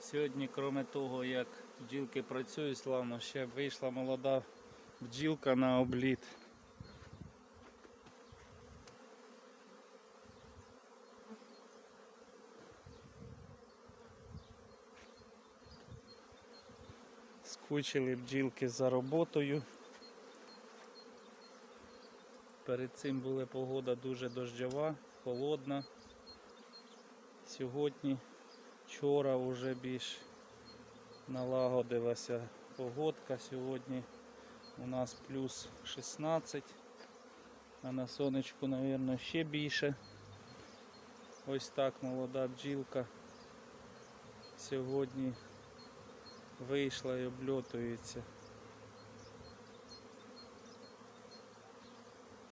Сьогодні, крім того, як бджілки працюють славно, ще вийшла молода бджілка на обліт. Скучили бджілки за роботою. Перед цим була погода дуже дощова, холодна. Сьогодні, вчора вже більш налагодилася погодка. Сьогодні у нас плюс 16, а на сонечку, мабуть, ще більше. Ось так молода бджілка сьогодні вийшла і обльотується.